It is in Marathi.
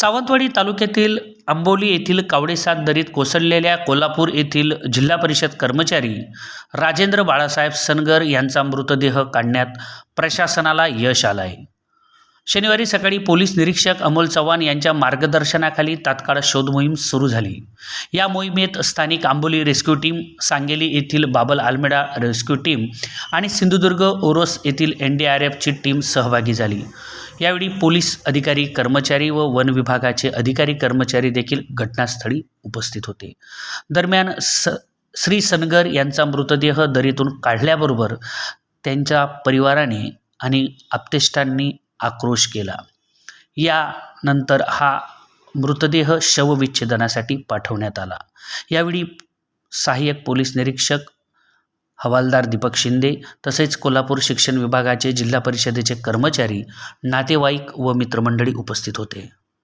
सावंतवाडी तालुक्यातील आंबोली येथील कावडेसात दरीत कोसळलेल्या कोल्हापूर येथील जिल्हा परिषद कर्मचारी राजेंद्र बाळासाहेब सनगर यांचा मृतदेह काढण्यात प्रशासनाला यश आलं आहे शनिवारी सकाळी पोलीस निरीक्षक अमोल चव्हाण यांच्या मार्गदर्शनाखाली तात्काळ शोध मोहीम सुरू झाली. या मोहिमेत स्थानिक आंबोली रेस्क्यू टीम सांगेली येथील बाबल आलमेडा रेस्क्यू टीम आणि सिंधुदुर्ग ओरोस येथील एन डी आर एफची टीम सहभागी झाली. यावेळी पोलीस अधिकारी कर्मचारी व वन विभागाचे अधिकारी कर्मचारी देखील घटनास्थळी उपस्थित होते. दरम्यान स श्री सनगर यांचा मृतदेह दरीतून काढल्याबरोबर त्यांच्या परिवाराने आणि आप्तेष्टांनी आक्रोश केला. यानंतर हा मृतदेह शवविच्छेदनासाठी पाठवण्यात आला. यावेळी सहाय्यक पोलीस निरीक्षक हवालदार दीपक शिंदे तसेच कोल्हापूर शिक्षण विभागाचे जिल्हा परिषदेचे कर्मचारी नातेवाईक व मित्रमंडळी उपस्थित होते.